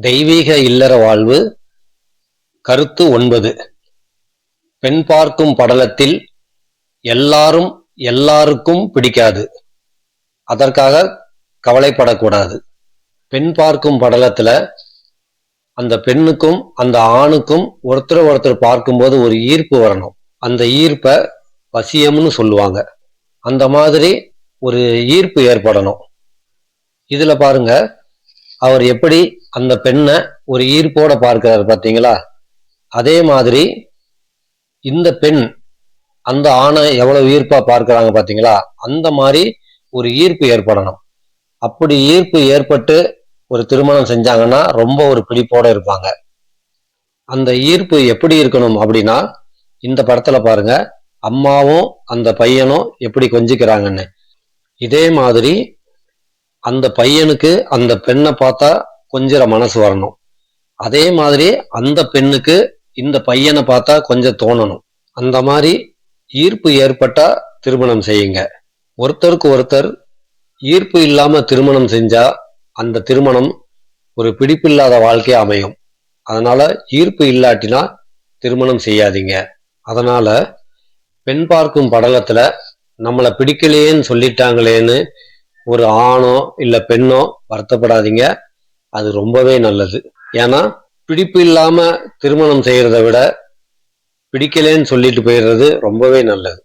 தெய்வீக இல்லற வாழ்வு கருத்து ஒன்பது. பெண் பார்க்கும் படலத்தில் எல்லாரும் எல்லாருக்கும் பிடிக்காது. அதற்காக கவலைப்படக்கூடாது. பெண் பார்க்கும் படலத்துல அந்த பெண்ணுக்கும் அந்த ஆணுக்கும் ஒருத்தர் ஒருத்தர் பார்க்கும்போது ஒரு ஈர்ப்பு வரணும். அந்த ஈர்ப்பை வசியம்னு சொல்லுவாங்க. அந்த மாதிரி ஒரு ஈர்ப்பு ஏற்படணும். இதுல பாருங்க அவர் எப்படி அந்த பெண்ணை ஒரு ஈர்ப்போட பார்க்கிறாரு பார்த்தீங்களா? அதே மாதிரி இந்த பெண் அந்த ஆணை எவ்வளவு ஈர்ப்பா பார்க்கிறாங்க பார்த்தீங்களா? அந்த மாதிரி ஒரு ஈர்ப்பு ஏற்படணும். அப்படி ஈர்ப்பு ஏற்பட்டு ஒரு திருமணம் செஞ்சாங்கன்னா ரொம்ப ஒரு பிடிப்போட இருப்பாங்க. அந்த ஈர்ப்பு எப்படி இருக்கணும் அப்படின்னா இந்த படத்துல பாருங்க அம்மாவும் அந்த பையனும் எப்படி கொஞ்சிக்கிறாங்கன்னு. இதே மாதிரி அந்த பையனுக்கு அந்த பெண்ணை பார்த்தா கொஞ்சம் மனசு வரணும். அதே மாதிரி அந்த பெண்ணுக்கு இந்த பையனை பார்த்தா கொஞ்சம் தோணணும். அந்த மாதிரி ஈர்ப்பு ஏற்பட்டா திருமணம் செய்யுங்க. ஒருத்தருக்கு ஒருத்தர் ஈர்ப்பு இல்லாம திருமணம் செஞ்சா அந்த திருமணம் ஒரு பிடிப்பில்லாத வாழ்க்கையா அமையும். அதனால ஈர்ப்பு இல்லாட்டினா திருமணம் செய்யாதீங்க. அதனால பெண் பார்க்கும் படலத்துல நம்மளை பிடிக்கலையேன்னு சொல்லிட்டாங்களேன்னு ஒரு ஆணோ இல்ல பெண்ணோ வருத்தப்படாதீங்க. அது ரொம்பவே நல்லது. ஏன்னா பிடிப்பு இல்லாம திருமணம் செய்யறதை விட பிடிக்கலேன்னு சொல்லிட்டு போயிடுறது ரொம்பவே நல்லது.